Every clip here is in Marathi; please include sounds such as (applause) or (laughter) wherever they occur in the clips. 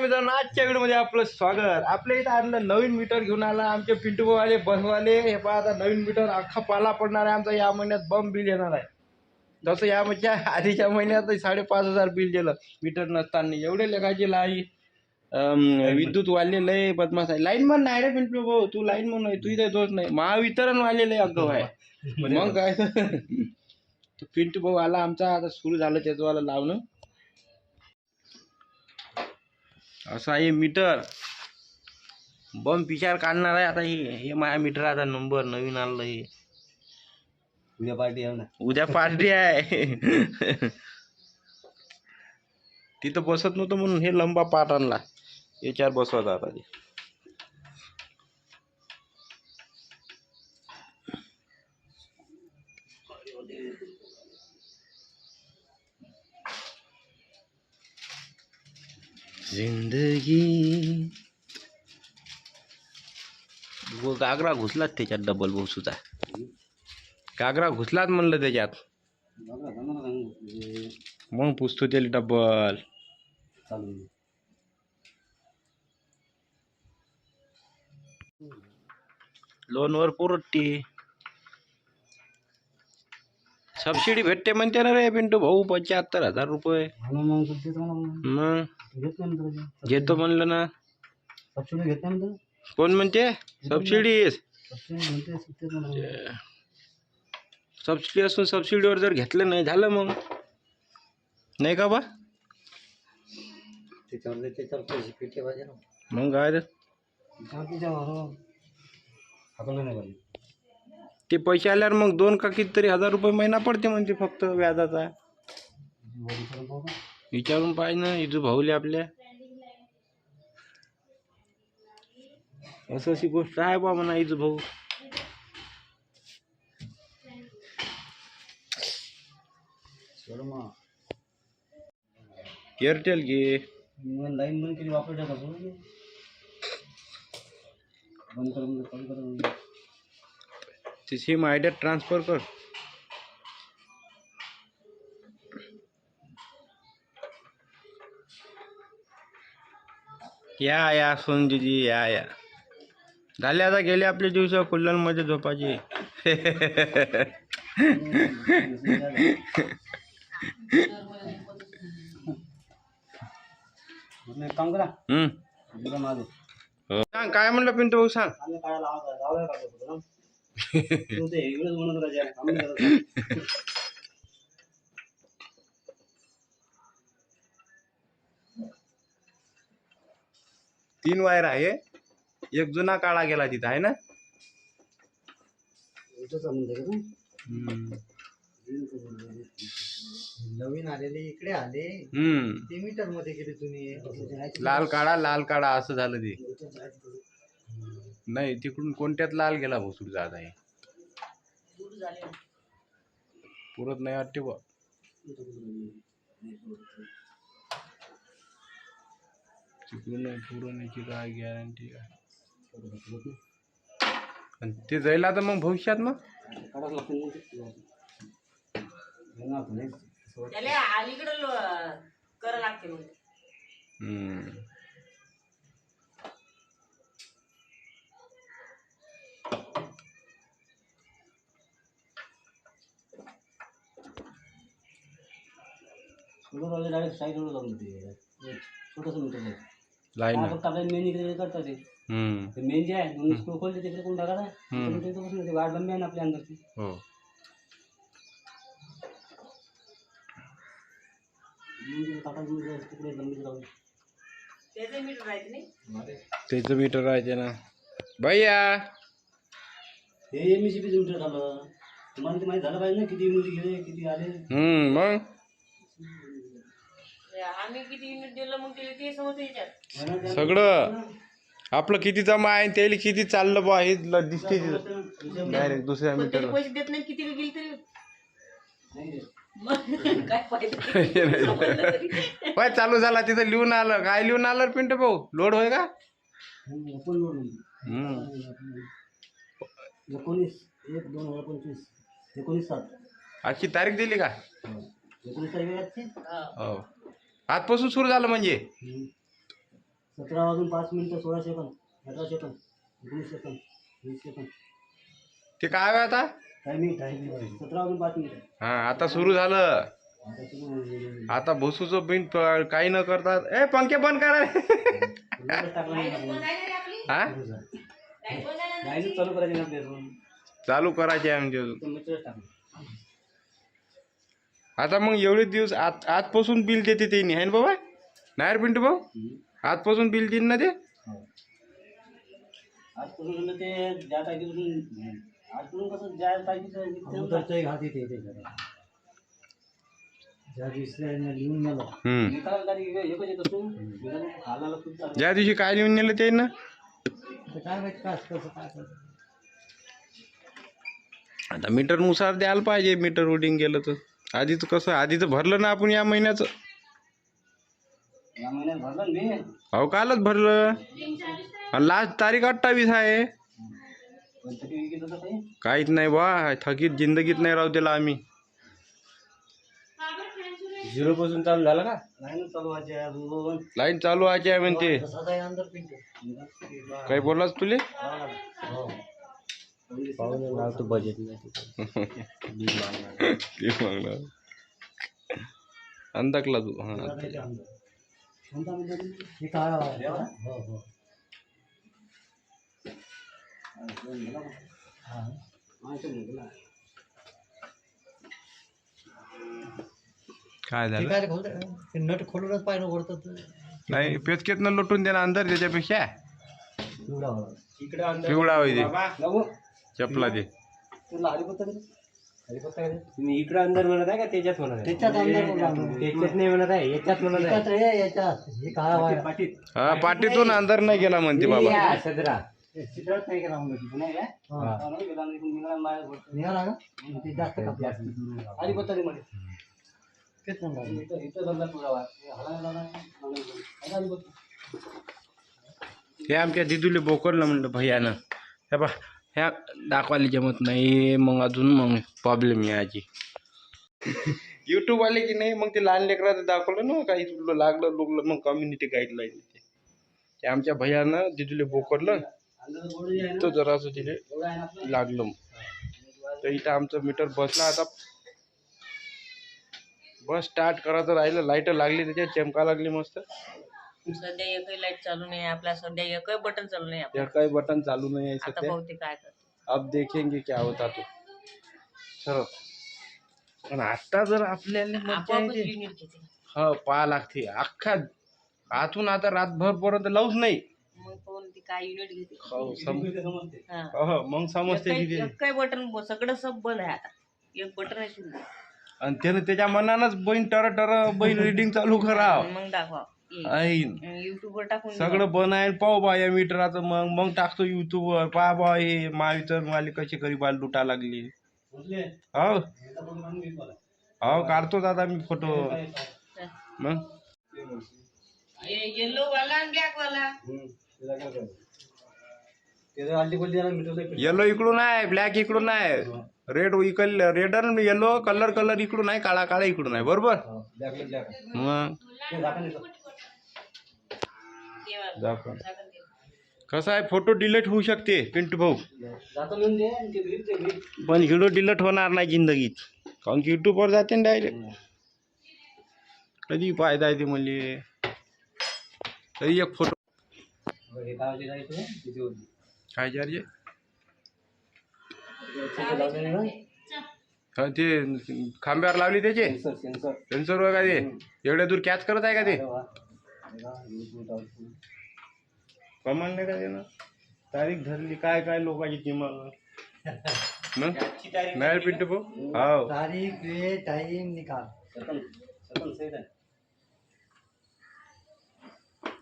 मित्रांनो आजच्या व्हिडिओमध्ये आपलं स्वागत. आपल्या इथं आणलं नवीन मीटर घेऊन आला आमचे पिंटू भाऊवाले बसवाले हे पहा आता नवीन मीटर अख्खा पाला पडणार आहे. आमचा या महिन्यात बम बिल येणार आहे. जसं या म्हणजे आधीच्या महिन्यात साडेपाच हजार बिल दिलं. मीटर नसताना एवढे लगायचे लाई विद्युत वाले लय बदमाश आहे. लाईन मन नाही रे पिंटू भाऊ तू लाईन नाही तू इथे दोष नाही. महावितरण वाले लय अगं आहे मग काय? (laughs) पिंटू भाऊ आला आमचा आता सुरू झालं त्याचं वाला लावणं. असं आहे मीटर. बम पिचार काढणार आहे आता हे हे माझ्या मीटर आता नंबर नवीन आणलं हे. उद्या पार्टी आहे ना? उद्या पार्टी आहे. तिथं बसत नव्हतं म्हणून हे लंबा पाट आणला. याच्यावर बसवत आता ते. जिंदगी. वो गागरा घुसलाच त्याच्यात डबल बसूचा. गागरा घुसलाच म्हणलं त्याच्यात? मग पुसतो त्याला डबल लोनवर पुरटी सबसिडी भेटते म्हणते ना रे पिंटू भाऊ पंच्याहत्तर हजार रुपये. हा मग तू देतो म्हणा मग. घेत नाही म्हणतो घेतो म्हणलं ना. सबसिडी घेत नाही म्हणतो? कोण म्हणते? सबसिडी सबसिडी म्हणते सत्तेत म्हणा सबसिडी असून सबसिडीवर जर घेतलं नाही झालं मग. नाही का बा? त्याच्यावर त्याच्यावर पैसे पेटे पाहिजे ना. मग काय तर त्याच्यावर. हाकलं नाही पाहिजे. ते पैसे आल्यावर मग दोन का कितीतरी हज़ार रुपये महिना पडते म्हणते फक्त व्याजाचा. करून विचारून पाहिजे ना, इथं भाऊले आपल्या. असं अशी गोष्ट आहे बा म्हणा इथं भाऊ. एअरटेल घे. लाईन बंद केली वापरायच्या. बंद कर सिम आयडियात ट्रान्सफर कर। या या सोनजीजी या या। झाले आता गेले आपले दिवस कुल्लनमध्ये करा. हम्म. सांग काय म्हणलं पिंटू भाऊ सांग. तीन वायर आहे एक जुना काळा गेला तिथं आहे ना. नवीन आलेले इकडे आले हम्म ते मीटरमध्ये गेले तुम्ही लाल काळा लाल काळा असं झालं ते नाही तिकडून कोणत्यात लाल गेला भोसूर जात आहे पुरत नाही वाटते बा तिकडून पुरण याची काय गॅरंटी काय ते जायला तर मग भविष्यात मग? काढावं लागतं अलीकडं मग. हम्म. राहिले डायरेक्ट साईडवर जाऊन छोटंसं मीटर आहे लाईन फक्त आपल्याला मेन इकडे करतात ते हम्म. ते मेन जे आहे दोन स्क्रू खोलते तिकडे कोण हम्म. मीटर इथं बसून ते वाट लंबी आहे ना आपल्या अंदरची. हो. तिकडे. त्याचे मीटर राहते ना. भैया! हे एम सी पीचं मीटर झालं. तुम्हाला ते माहिती झालं पाहिजे ना किती युनिट गेले किती आले? हम्म मग? आम्ही किती युनिट दिलं मग ते ते समजतं याच्यात है ना त्या- सगळं. आपलं किती जमा आहे त्याला किती चाललं बा हे ल- दिसते डायरेक्ट दुसऱ्या पण मीटरवर पैसे देत नाही किती गेली तरी. मग (laughs) काय फायदा? तरी. चालू झाला तिथं लिहून आलं. काय लिहून आलं रे पिंटू भाऊ? लोड होय का. हम्म. एकोणीस एक दोन हजार पंचवीस एकोणीस सात. आजची तारीख दिली का? हो. हा. आजपासून सुरू झालं म्हणजे? हम्म. सतरा वाजून पाच मिनिटं सोळा सेकंद अठरा सेकंद एकोणीस सेकंद वीस सेकंद. ते काय आहे आता? Timing timing. सतरा वाजून पाच मिनिटं. हा आता सुरू झालं. आता सुरू होईल. आता भोसूचं बिन प- काही न करतात ए पंखे बंद करा. हा? चालू करायची ना चालू करायचे आहे आमचे अजून. आता मग एवढे दिवस आज आजपासून बिल देते ते आहे ना बाबा? नाही पिंटू भाऊ? आजपासून बिल देईन ना ते? आजपासून म्हणलं ते ज्या तारखेपासून आजपासून कसं ज्या तारखेचं घात येते ज्या दिवशी काय लिहून नेलं ते ना? आता मीटरनुसार द्यायला पाहिजे मीटर रिडिंग गेलं तर. आधीच कसं आधीच भरलं ना आपण या महिन्याचं. या महिन्यात भरलं ना मी अहो कालच भरलं. लास्ट तारीख अठ्ठावीस आहे. पण तरी विकत होतं काही काहीच नाही बा थकीत जिंदगीत नाही राहू दिला आम्ही. झिरो पासून चालू झालं का? नाही ना चालू व्हायचे अजून लाईन चालू व्हायची आहे म्हणते. अंदर पिंटू काही बोललास तुले? बजेट नाही ते मागणार अंदाकला तू हा. हे काय हो हो काय झालं नट खोलूनच पाहिजे वरतं नाही पेचकेतनं लोटून दे ना अंदर त्याच्यापेक्षा इकडे पिवळा होई दे चपला दे. तुम्ही इकडे अंदर म्हणत आहे का त्याच्यात म्हणत आहे? त्याच्यात अंदर त्याच्यात नाही म्हणत आहे याच्यात म्हणत आहे. याच्यात. हे पाटीत हा पाटीतून अंदर नाही गेला म्हणते बाबा. सदरा. चित्रात नाही केला म्हणून नाही निघाला का? ते जास्त तेच म्हणलं हे आमच्या दिदूले बोकडलं म्हणलं भैयानं. हे बा ह्या दाखवायला जमत नाही मग अजून मग प्रॉब्लेम यायची यूट्यूब आले की नाही मग ते लहान लेकराचं दाखवलं ना काही तुला लागलं लुगलं मग कम्युनिटी गाईडलाईन ते. आमच्या भैयानं दिदूले बोकडलं अंदर बोर्ड जे तो जरासं तिथे लागलं मग. तर इथं आमचं मीटर बसला आता. बस स्टार्ट करायचं राहिलं लाइट लागली त्याच्यात चमका लागली मस्त. सध्या एकही लाइट चालू नाही आपला सध्या एकही बटन चालू नाही आपलं. त्या काही बटन चालू नाही आहे आता सध्या. बहुतेक काय करते? अब देखेंगे क्या होता तो. खरं पण आता जर आपल्याला मज्जा आपोआपच येते युनिट हा पहा लागते. अख्खा आतून आता रातभर पर्यंत लावूच नाही. मग ती काय युनिट घेते? हो, सम- समजते. हा. हो, मग समजते एकही किती एकही बटन सगळं सब बंद आहे आता. एक बटन आहे शिल्लक. आणि त्यानं त्याच्या मनानच बैन टर टर बैन रिडिंग चालू कराव. मग दाखवा. ऐन. युट्यूब वर टाकून सगळं बन आहे पाहू बा या मीटराचं मग मग टाकतो युट्यूबवर पहा बा हे महावितरण वाले कसे गरीबाला लुटा लागली. हो. हो काढतोच आता. मी फोटो मग? येलो वाला आणि ब्लॅक वाला. येलो इकडून आहे ब्लॅक इकडून आहे. रेड इकल रेड आणि येलो कलर कलर इकडून आहे काळा काळा इकडून आहे. बरोबर? हो. मग ते झाकण येतं. ते वाला. दाखव. कसं आहे? फोटो डिलीट होऊ शकते पिंटू भाऊ. पण व्हिडिओ डिलीट होणार नाही जिंदगीत. कारण की युट्यूबवर जाते ना डायरेक्ट कधी फायदा आहे ते म्हणजे तरी एक फोटो काय चार्ज? हा ते खांब्यावर लावली त्याचे? सेन्सर सेन्सर सेन्सर वर का ते? एवढ्या दूर कॅच करत आहे का ते अरे वा. अरे वा, वीस मिनिटावर. कमाल नाही का ना तारीख धरली काय काय लोकांची किंमत? मग? नाही पिंटू भाऊ? हो. तारीख वेळ टाइम निकाल.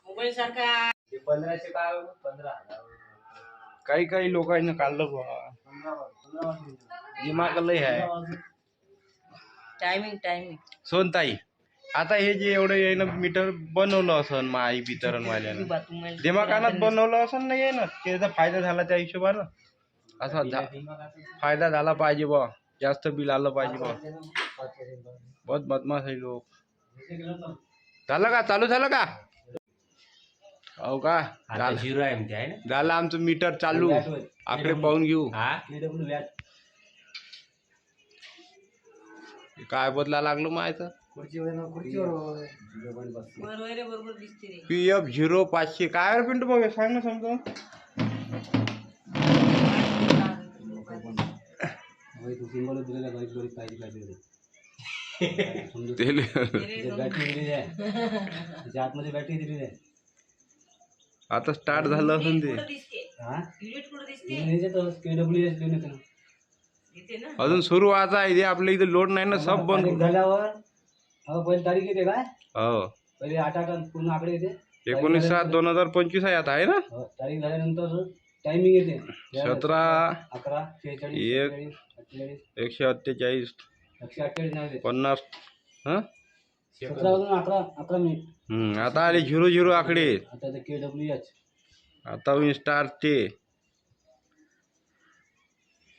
मोबाईल सारखा. पंधराशे काय? पंधरा. काही काही लोकांनी काढलं बा पंधरा वा- पंधरा वाजले. दिमाग लय आहे. टायमिंग टायमिंग सोनताई. आता हे जे एवढं येईन मीटर बनवलं असं आई वितरण वाल्यानं. दिमागानं बनवलं असं नाही आहे ना त्याचा फायदा झाला त्या हिशोबानं. असा झा- फायदा झाला पाहिजे बा जास्त बिल आलं पाहिजे बा. बहुत बदमाश आहे लोक. झालं का? चालू झालं का? हो का? आता झालं. झिरो आहे म्हणते आहे ना? झालं आमचं मीटर चालू. आकडे पाहून घेऊ. हा? काय बदला लागलो माहिती? खुर्चीवर खुर्चीवर. बरोबर दिसते रे. पी एफ झिरो पाचशे. काय रे पिंटू बघ सांग ना (laughs) समजा तो आहे, आहे आतमध्ये बॅटरी दिलेली आहे. आता स्टार्ट झालं असून ते कुठं दिसते? हा? युनिट कुठं दिसते? के डब्ल्यू एस लिहून येतं ना. इथे ना. अजून सुरू व्हायचा इथे आपल्या इथे लोड नाही ना सब बंद. झाल्यावर हो पहिली तारीख येते काय? हो. पहिले आठ आठ पूर्ण आकडे येते. एकोणीस सात दोन हजार पंचवीस आहे आता आहे ना? हो, तारीख झाल्यानंतर टायमिंग येते. सतरा अकरा एक. शेहेचाळीस, अठ्ठेचाळीस. एकशे अठ्ठेचाळीस. एकशे अठ्ठेचाळीस नाव येते पन्नास. हं? सतरा वाजून अकरा अकरा मिनिट हम्म, आता आले झिरो झिरो आकडे. आता ते के डब्ल्यू एच आता होईल स्टारचे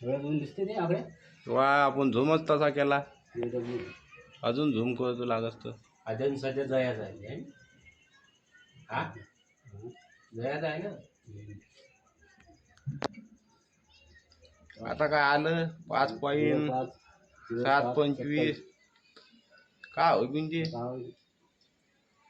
सगळं दोन दिसते ते आकडे. वा आपण झूमच तसा केला. के डब्ल्यू अजून झूम करतो लागत अजून सध्या जयाचा आहे है? जयाचा आहे ना? आता काय आलं? पाच पॉईंट सात पंचवीस. का हो म्हणजे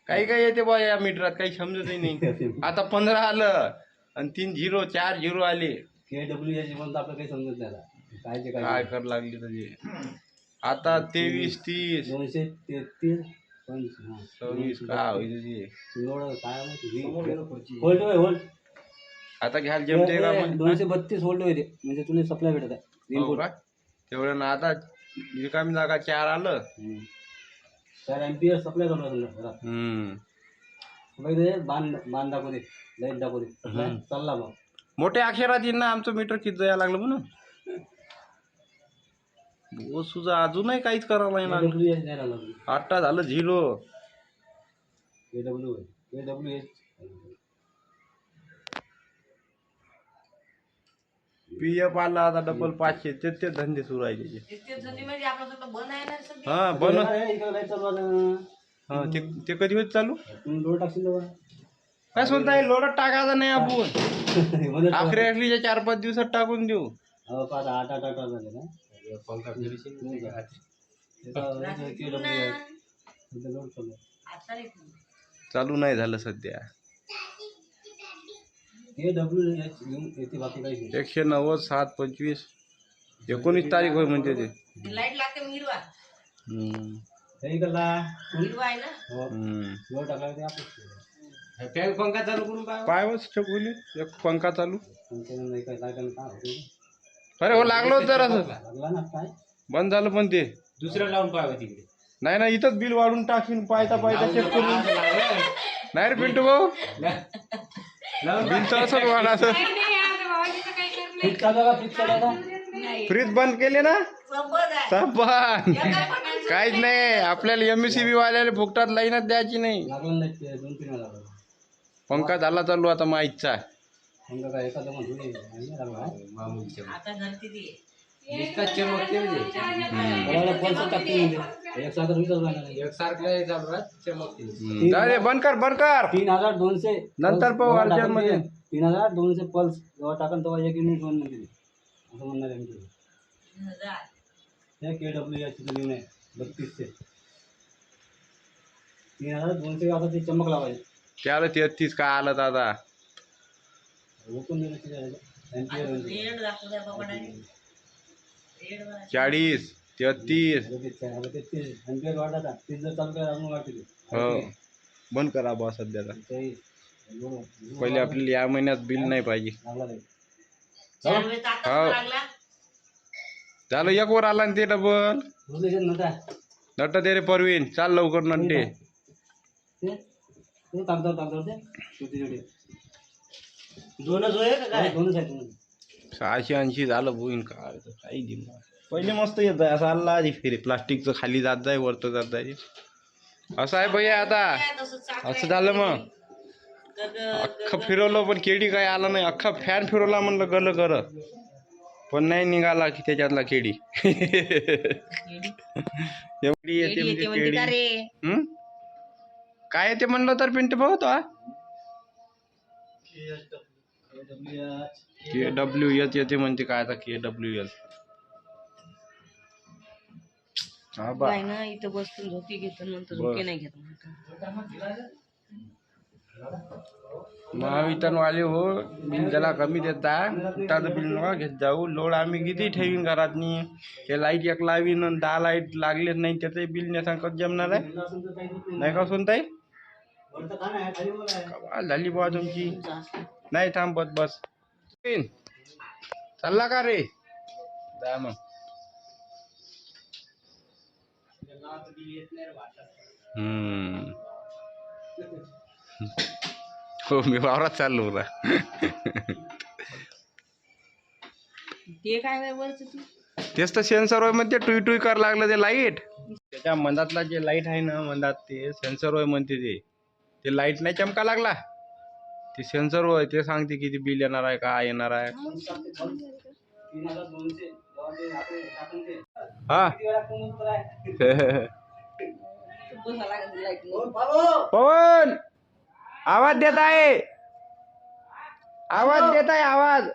काही काही येते बा या मीटरात काही समजतही नाही. (laughs) आता पंधरा आलं आणि तीन झिरो चार झिरो आले. के डब्ल्यू एच म्हणून आपलं काही समजत नाही. काय काय कर लागली त्याचे? आता तेवीस तीस. दोनशे तेहतीस पंच हा. सव्वीस का होईल त्याचे एवढं काय माहिती? होल्ट होय होल्ट आता घ्यायला जमते का मग? दोनशे बत्तीस होल्ट होते म्हणजे तुला सप्लाय भेटत आहे. हो का? तेवढं ना आता रिकामी जागा चार आलं. चार एम्पियर सप्लाय करतो घरात हम्म. मग ते बांध बांध दाखवते लाइट दाखवते चालला मग मोठ्या अक्षरात येईन ना आमचं मीटर किती जायला लागलं म्हणून? सुद्धा अजूनही काहीच करावं नाही लागलं. डब्ल्यू एच लागला झालं zero. K W K W H P F आला आता डबल पाचशे ते ते धंदे सुरू आहे त्याचे. म्हणजे आपलं सगळं बंद आहे ना सध्या हा बन. इकडे लाइट चालू आता. हा ते ते कधी होत चालू? तुम्ही लोड टाकशील तेव्हा. काय म्हणताय लोडत टाकायचं नाही आपण. मध्ये आखरी आखरीच्या चार पाच दिवसात टाकून देऊ. हो, पाच आठ आठ आठ आठ झाले ना. पंखा नाही का? चालू आहे. आता नाही चालू नाही झालं सध्या के डब्ल्यू एच घेऊन येते बाकी काही नाही एकशे नव्वद सात पंचवीस एकोणीस तारीख होय म्हणते ते ती लाईट लागते मग हिरवा हम्म. काही कल्ला हिरवा आहे ना हो हम्म. ते आपण फॅन पंखा चालू करून पहा पाय बस ठेवली एक पंखा चालू नाही काय होते अरे हो लागलो जरा लागला ना काय बंद झालं पण ते. दुसरं लावून पाहावं तिकडे. नाही ना इथंच बिल वाढून टाकीन पायता पायता चेक करून. नाही रे पिंटू भाऊ. बिल तर असं. आहे का फ्रीज बंद केले ना? सबत आहे. सब बंद काहीच नाही आपल्याला एम एस सी बी वाल्याला फुकटात लाईनच द्यायची नाही. लागला नाही ते दोन तीन वेळा लागला पंखा झाला चालू आता माहीतचा आता घरती ती नुसता चमकते म्हणजे त्याला पल्स टाकते म्हणजे एक साखर विचार लागला नाही एकसारखं चालू राहत चमकते अरे बंद कर बंद कर। तीन हजार दोनशे नंतर पल्स पाहू जेव्हा अर्जंट टाकनमध्ये. ते तीन हजार दोनशे पल्स जेव्हा टाकन तेव्हा एक युनिट वनमध्ये असं म्हणणार आहे मी तुला. तीन हजार। हे के डब्ल्यू याची लिहून आहे बत्तीसशे तीन हजार दोनशे आता ते चमक लावायचे त्याला तेहतीस काय आलं दादा? चाळीस तेहतीस. हो. बंद करा बा. बरोबर. पहिले आपल्याला या महिन्यात बिल नाही पाहिजे. हो. लागला? झालं एक वर आला ना ते डबल नट. दे रे परवीन. चाल लवकर नंटे. दोनच होय का काय? दोनच आहेत दोनच सहाशे ऐंशी झालं काय तर काही दिमाग पहिले मस्त येत आहे असं आला आधी फेरी प्लास्टिकचं खाली जात जाय वरतं जात जाय. असं आहे भैया आता. असं झालं मग. अख्खं फिरवलं पण केडी काय आला नाही. अख्खा फॅन फिरवला म्हणलं गल कर पण नाही निघाला की त्याच्यातला केडी. एवढी येते म्हणजे का रे? हं? काय येते म्हणलं तर पिंट भाऊ तो हा? के डब्ल्यू एच येते म्हणते काय आता के डब्ल्यू एच हा बा. काय ना इथं बसून झोपी घेतो नंतर बरं. नाही घेत म्हणतो. महावितरणवाले हो बिल त्याला कमी देता. कुठाचं बिल नका घेत जाऊ. लोड आम्ही किती ठेवीन घरातनी? ते लाईट एक लावीन आणि दहा लाईट लागलेच नाही त्याचं बिल नेसा कधी जमणार आहे? नाही का सुनताई? कमाल झाली बुवा तुमची. नाही थांब बस. चालला का रे? जा मग. हो मी वावरात चाललो होता. ते काय बाई वरचं तू? तेच तर सेन्सरमध्ये टुई टुई कर लागलं ते लाइट त्याच्या मधातला जे लाइट आहे ना मधात ते सेन्सर म्हणते ते. ते लाइट नाही चमका लागला. ते सेन्सर होय ते सांगते किती बिल येणार आहे काय येणार आहे. हा. पवन! आवाज देत आहे. आवाज देत आहे आवाज.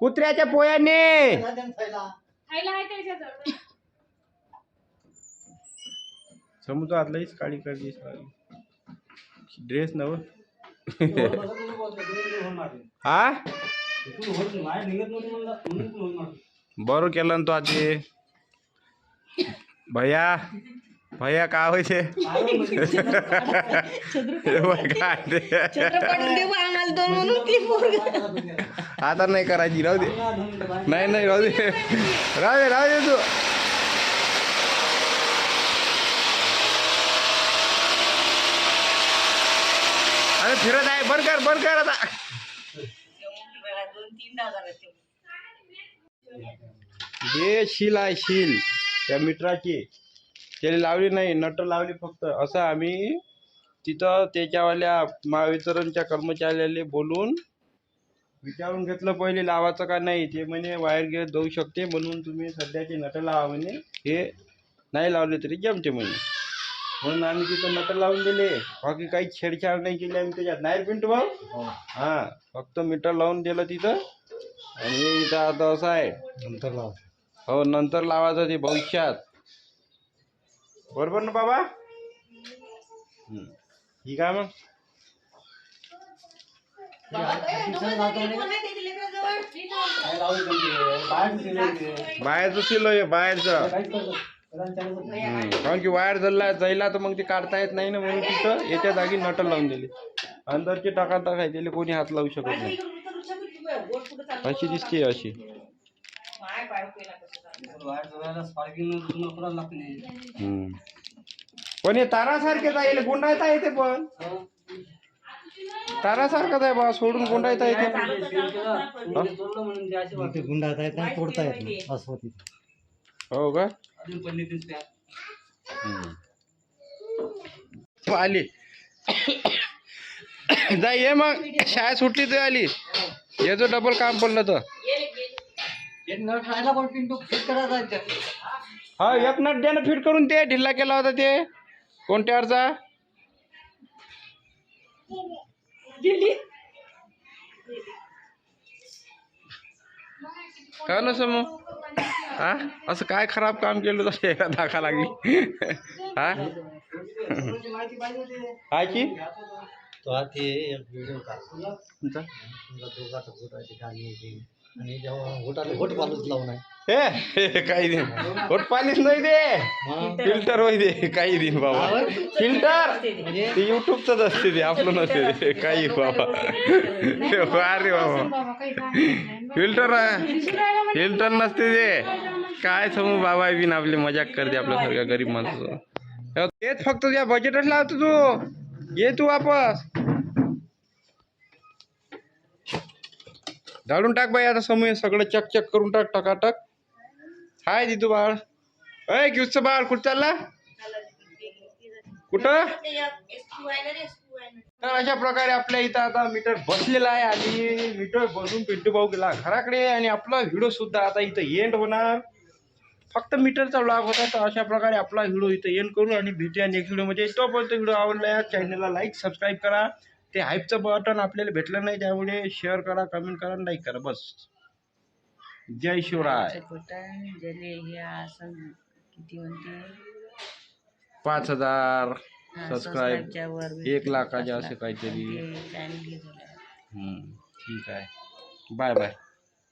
कुत्र्याच्या पोयाने. समुद्र आतलाच काळी काळी ड्रेस नव हा बरं केलं ना तो आधी भैया भैया का व्हायचे काय ते? आता नाही करायची राहू दे नाही नाही राहू दे राहू दे राहू दे अरे फिरत आहे बंद कर बंद कर आता. जे हे शील आहे शील त्या मित्राची. त्याला लावली नाही नट लावली फक्त. असं आम्ही तिथं त्याच्यावाल्या महावितरणच्या कर्मचाऱ्याला बोलून विचारून घेतलं पहिले लावायचं का नाही? ते म्हणे वायर गिर जाऊ शकते म्हणून तुम्ही सध्याचे नट लावा म्हणे. हे नाही लावले तरी जमते म्हणे. म्हणून आम्ही तिथं नट लावून दिले. बाकी काही छेडछाड नाही केली आम्ही त्याच्यात. नाही पिंटू भाऊ? हां. फक्त मीटर लावून दिलं तिथं. आणि इथं आता असं आहे. नंतर लाव. हो नंतर लावायचं ते भविष्यात. बरोबर ना बाबा. ठीक आहे मग. बाहेरचं सिलो आहे बाहेरचं. कारण की वायर जल्ला जायला तर मग ते काढता येत नाही ना म्हणून तिथं याच्या जागी नट लावून दिली. अंदरचे टाका टाकाय त्याला कोणी हात लावू शकत नाही. अशी दिसते अशी. पण हे तारासारखेच आहे गुंडाळता येते पण. तारासारखंच आहे बा सोडून गुंडाळता येते. गुंडाळता येत नाही तोडता येत नाही असं हो का? आली. जा ये मग. शाळा सुटली तर आली. याचं डबल काम पडलं तर. हा एक नट द्या ना फिट करून ते. ढिल्ला केला होता ते. कोणत्यावरचा का ना समू हा असं काय खराब काम केलं तर एका दाखा लागली हा काय की तो हा ते एक व्हिडिओ तुमचा? दोघाचं घोटाचे गाणी होती आणि जेव्हा घोटाला घोट पालूच लावून आहे हे हे, काही दिन होट पाणीच नाही दे फ़िल्टर होई दे काही दिन बाबा फ़िल्टर ते युट्यूबच असते ते आपलं नसते ते काही बाबा अरे बाबा फिल्टर फिल्टर नसते ते. काय समू बाबा बिन आपली मजाक करते आपल्यासारख्या गरीब माणसाचं. तेच फक्त त्या बजेटच लावतो तू. ये तू वापस. झाडून टाक बाई आता समूह सगळं चक चक करून टाक टकाटक. हाय दिदू बाळ. अय किवचं बाळ कुठं चालला? कुठं? तर अशा प्रकारे आपल्या इथं आता मीटर बसलेला आहे आणि मीटर बसून पिंटू भाऊ गेला घराकडे आणि आपला व्हिडिओ सुद्धा आता इथं एंड होणार फक्त मीटरचा लाभ होता तर अशा प्रकारे आपला व्हिडिओ इथं एंड करू आणि भेटूया नेक्स्ट व्हिडिओमध्ये तोपर्यंत व्हिडिओ आवडला चॅनलला लाईक सबस्क्राईब करा ते हाईपचं बटन आपल्याला भेटलं नाही त्यामुळे शेअर करा कमेंट करा लाईक करा बस जय शिवराय किती म्हणते पाच हजार सबस्क्राईब एक लाखाच्या असं काहीतरी. ठीक आहे. Bye bye